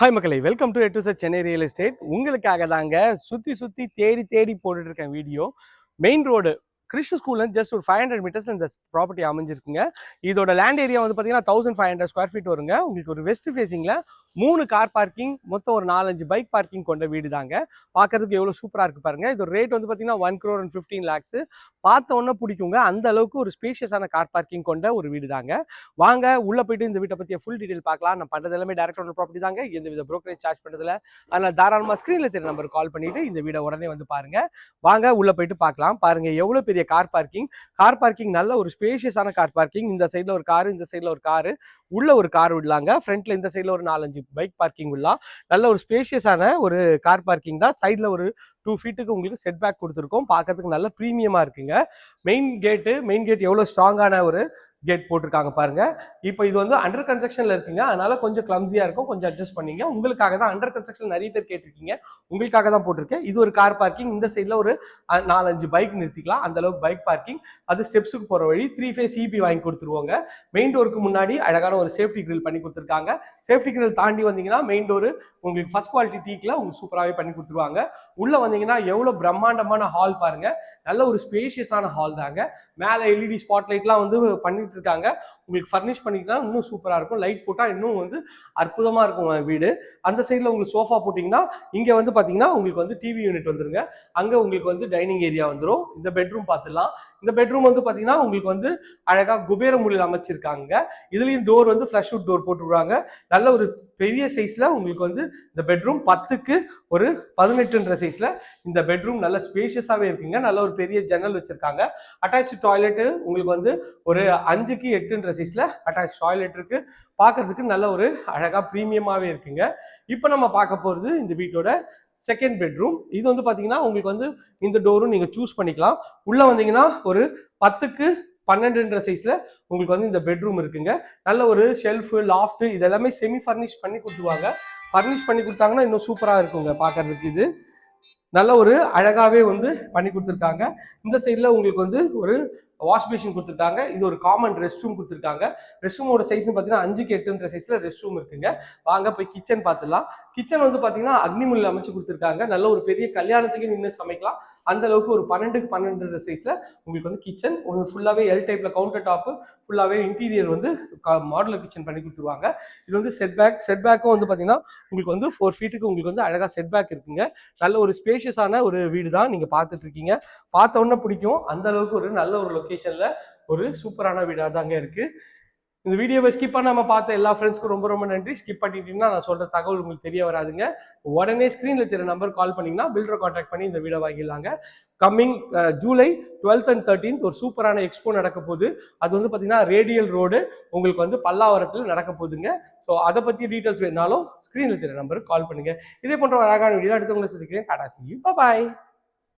Hi மக்களை. Welcome to எட்டு sir Chennai real estate உங்களுக்காக தாங்க சுற்றி சுற்றி தேடி தேடி போட்டுட்டு இருக்கேன் வீடியோ. மெயின் ரோடு கிறிஸ்து ஸ்கூல்ல ஜஸ்ட் ஒரு ஃபைவ் ஹண்ட்ரட் மீட்டர்ஸ் இந்த ப்ராப்பர்ட்டி அமைஞ்சிருக்குங்க. இதோட லேண்ட் ஏரியா வந்து பார்த்தீங்கன்னா thousand five hundred square feet வருங்க. உங்களுக்கு ஒரு வெஸ்ட் ஃபேசிங்கில் மூணு கார் பார்க்கிங் மொத்தம் ஒரு நாலஞ்சு பைக் பார்க்கிங் கொண்ட வீடு தாங்க. பார்க்கறதுக்கு எவ்வளோ சூப்பராக இருக்கு பாருங்க. இது ரேட் வந்து பார்த்தீங்கன்னா one crore and fifteen lakhs பார்த்த உடனே பிடிக்குங்க. அந்த அளவுக்கு ஒரு ஸ்பேஷியஸான கார் பார்க்கிங் கொண்ட ஒரு வீடு தாங்க. வாங்க உள்ள போயிட்டு இந்த வீட்டை பற்றிய ஃபுல் டீடைல் பார்க்கலாம். நான் பண்ணுறது எல்லாமே டேரக்ட் ஒன் ப்ராப்பர்ட்டி தாங்க. எந்த வித ப்ரோக்கரேஜ் சார்ஜ் பண்ணுறதுல அதனால் தாராளமாக ஸ்க்ரீனில் தெரிய நம்பர் கால் பண்ணிட்டு இந்த வீடை உடனே வந்து பாருங்க. வாங்க உள்ள போயிட்டு பார்க்கலாம். பாருங்க எவ்வளோ பெரிய கார் பார்க்கிங் கார் பார்க்கிங் நல்ல ஒரு ஸ்பேஷியஸான கார் பார்க்கிங் இந்த சைடில் ஒரு காரு இந்த சைடில் ஒரு காரு உள்ள ஒரு கார் விடலாங்க. ஃப்ரண்ட்ல இந்த சைடில் ஒரு நாலஞ்சு பைக் பார்க்கிங் விடலாம். நல்ல ஒரு ஸ்பேஷியஸான ஒரு கார் பார்க்கிங் தான். சைடில் ஒரு டூ ஃபீட்டுக்கு உங்களுக்கு செட் பேக் கொடுத்துருக்கோம். பார்க்கறதுக்கு நல்ல ப்ரீமியமாக இருக்குங்க. மெயின் கேட்டு மெயின் கேட் எவ்வளோ ஸ்ட்ராங்கான ஒரு கேட் போட்டிருக்காங்க பாருங்க. இப்போ இது வந்து அண்டர் கன்ஸ்ட்ரக்ஷன்ல இருக்குங்க. அதனால கொஞ்சம் கிளம்ஸியா இருக்கும். கொஞ்சம் அட்ஜஸ்ட் பண்ணீங்க. உங்களுக்காக தான் அண்டர் கன்ஸ்ட்ரக்ஷன் நிறைய பேர் கேட்டிருக்கீங்க. உங்களுக்காக தான் போட்டிருக்கேன். இது ஒரு கார் பார்க்கிங் இந்த சைடில் ஒரு நாலஞ்சு பைக் நிறுத்திக்கலாம். அந்த அளவுக்கு பைக் பார்க்கிங் அது ஸ்டெப்ஸுக்கு போற வழி. த்ரீ ஃபேஸ் இபி வாங்கி கொடுத்துருவாங்க. மெயின் டோருக்கு முன்னாடி அழகான ஒரு சேஃப்டி கிரில் பண்ணி கொடுத்துருக்காங்க. சேஃப்டி கிரில் தாண்டி வந்தீங்கன்னா மெயின் டோர் உங்களுக்கு ஃபர்ஸ்ட் குவாலிட்டி டீக்ல உங்களுக்கு சூப்பராகவே பண்ணி கொடுத்துருவாங்க. உள்ள வந்தீங்கன்னா எவ்வளவு பிரம்மாண்டமான ஹால் பாருங்க. நல்ல ஒரு ஸ்பேஷியஸான ஹால் தாங்க. மேலே எல்இடி ஸ்பாட் லைட்லாம் வந்து பண்ணிட்டு இருக்காங்க உங்களுக்கு ஃபர்னிஷ் பண்ணிக்கலாம் இன்னும் சூப்பராக இருக்கும். லைட் போட்டால் இன்னும் வந்து அற்புதமாக இருக்கும் வீடு. அந்த சைடில் உங்களுக்கு சோஃபா போட்டிங்கன்னா இங்கே வந்து பார்த்தீங்கன்னா உங்களுக்கு வந்து டிவி யூனிட் வந்துருங்க. அங்கே உங்களுக்கு வந்து டைனிங் ஏரியா வந்துடும் இந்த பெட்ரூம் பார்த்துடலாம் இந்த பெட்ரூம் வந்து பார்த்தீங்கன்னா உங்களுக்கு வந்து அழகாக குபேர முறையில் அமைச்சிருக்காங்க. இதுலேயும் டோர் வந்து ஃப்ளஷ் அவுட் டோர் போட்டுருவாங்க நல்ல ஒரு பெரிய சைஸில் உங்களுக்கு வந்து இந்த பெட்ரூம் பத்துக்கு ஒரு பதினெட்டுன்ற சைஸில் இந்த பெட்ரூம் நல்ல ஸ்பேஷியஸாகவே இருக்குங்க. நல்ல ஒரு பெரிய ஜன்னல் வச்சுருக்காங்க. அட்டாச் டாய்லெட்டு உங்களுக்கு வந்து ஒரு அஞ்சுக்கு எட்டுன்ற சைஸில் அட்டாச் டாய்லெட் இருக்குது பார்க்கறதுக்கு நல்ல ஒரு அழகாக ப்ரீமியமாகவே இருக்குங்க. இப்போ நம்ம பார்க்க போகிறது இந்த வீட்டோட செகண்ட் பெட்ரூம் இது வந்து பார்த்தீங்கன்னா உங்களுக்கு வந்து இந்த டோரும் நீங்கள் சூஸ் பண்ணிக்கலாம். உள்ளே வந்தீங்கன்னா ஒரு பத்துக்கு பன்னெண்டுன்ற சைஸில் உங்களுக்கு வந்து இந்த பெட்ரூம் இருக்குங்க. நல்ல ஒரு ஷெல்ஃபு லாஃப்ட்டு இதெல்லாமே செமி ஃபர்னிஷ் பண்ணி கொடுத்துருவாங்க. ஃபர்னிஷ் பண்ணி கொடுத்தாங்கன்னா இன்னும் சூப்பராக இருக்குங்க பார்க்கறதுக்கு இது. நல்ல ஒரு அழகாவே வந்து பண்ணி கொடுத்துருக்காங்க. இந்த சைடில் உங்களுக்கு வந்து ஒரு வாஷ் கொடுத்துருக்காங்க. இது ஒரு காமன் ரெஸ்ட் ரூம் கொடுத்துருக்காங்க. ரெஸ்ட் ரூமோட சைஸ்னு பார்த்தீங்கன்னா அஞ்சுக்கு எட்டுன்ற சைஸில் ரெஸ்ட் ரூம் இருக்குங்க. வாங்க போய் கிச்சன் பார்த்துலாம் கிச்சன் வந்து பார்த்தீங்கன்னா அக்னிமுல்ல அமைச்சு கொடுத்துருக்காங்க. நல்ல ஒரு பெரிய கல்யாணத்துக்கு நின்று சமைக்கலாம். அந்த அளவுக்கு ஒரு பன்னெண்டுக்கு பன்னெண்டு சைஸில் உங்களுக்கு வந்து கிச்சன் உங்களுக்கு ஃபுல்லாகவே எல் டைப்பில் கவுண்டர் டாப்பு ஃபுல்லாகவே இன்டீரியர் வந்து மாடுலர் கிச்சன் பண்ணி கொடுத்துருவாங்க. இது வந்து செட் பேக் செட் பேக்கும் வந்து பார்த்தீங்கன்னா உங்களுக்கு வந்து ஃபோர் ஃபீட்டுக்கு உங்களுக்கு வந்து அழகாக செட் பேக் இருக்குங்க. நல்ல ஒரு ஸ்பேஷியஸான ஒரு வீடு தான் நீங்கள் பார்த்துட்டு இருக்கீங்க. பார்த்த உடனே பிடிக்கும். அந்த அளவுக்கு ஒரு நல்ல ஒரு லொக்கேஷனில் ஒரு சூப்பரான வீடாக தாங்க இருக்குது இந்த வீடியோவை ஸ்கிப் பண்ணாம பார்த்த எல்லா ஃப்ரெண்ட்ஸ்க்கும் ரொம்ப ரொம்ப நன்றி. ஸ்கிப் பண்ணிட்டீங்கன்னா நான் சொல்கிற தகவல் உங்களுக்கு தெரிய வராதுங்க. உடனே ஸ்க்ரீனில் தெரிய நம்பர் கால் பண்ணிங்கன்னா பில்டரை காண்டாக்ட் பண்ணி இந்த வீடை வாங்கிடலாங்க. Coming July twelfth and thirteenth ஒரு சூப்பரான எக்ஸ்போ நடக்க போகுது. அது வந்து பார்த்தீங்கன்னா ரேடியல் ரோடு உங்களுக்கு வந்து பல்லாவரத்தில் நடக்க போகுதுங்க. ஸோ அதை பற்றி டீட்டெயில்ஸ் வேணாலும் ஸ்க்ரீனில் தெரிய நம்பருக்கு கால் பண்ணுங்க. இதே போன்ற ஒரு அழகான வீடியோ அடுத்தவங்களை சந்திக்கிறேன். டாடா சி பாய்